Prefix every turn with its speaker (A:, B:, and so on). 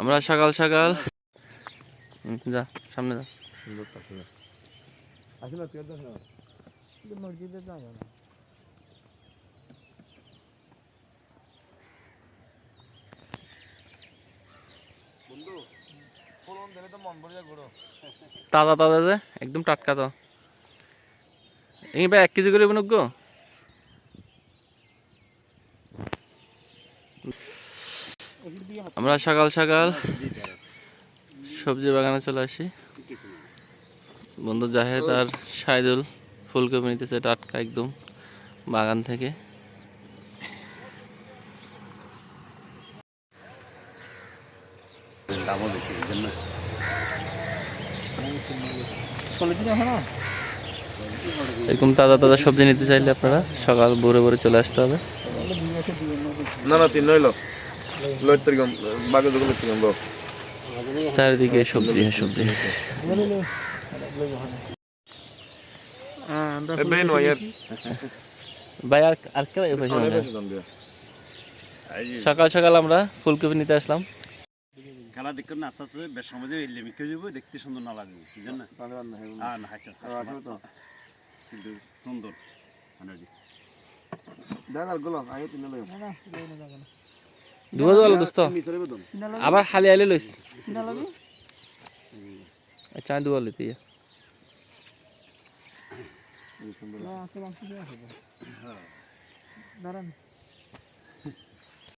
A: আমরা সকাল সকাল। যা সামনে যা।
B: মসজিদে যাব না।
A: তাজা তাজা যে একদম টাটকা তো। এই ভাই এক কেজি করে বনুক গো। আমরা সকাল সকাল সবজি বাগানে চলে আসি। বন্ধু জাহেদ আর সাইদুল ফুলকপি নিতেছে টাটকা একদম বাগান থেকে।
C: দামও বেশি এই জন্য।
A: এরকম তাজা তাজা সবজি নিতে চাইলে আপনারা সকাল ভোরে ভোরে চলে আসতে হবে।
D: না না তিন নইলো
A: চারিদিকে সবজি সবজি।
D: বেন ওয়ার
A: ভাই আর আর কে ভাই সকাল সকাল আমরা ফুলকপি নিতে আসলাম।
C: খেলা দেখতে না আস্তে আস্তে বেশ সময় এলে মিকে যাব দেখতে সুন্দর না লাগবে কি হ্যাঁ না হাইটা কিন্তু সুন্দর মানে
D: দাদা গুলো আগে তিন লইও।
A: দুয়া দুয়া দোস্ত।
C: মিশরে দোস্ত
A: আবার খালি আইলে লইস আচ্ছা দুয়া লইতে
B: দাঁড়ান।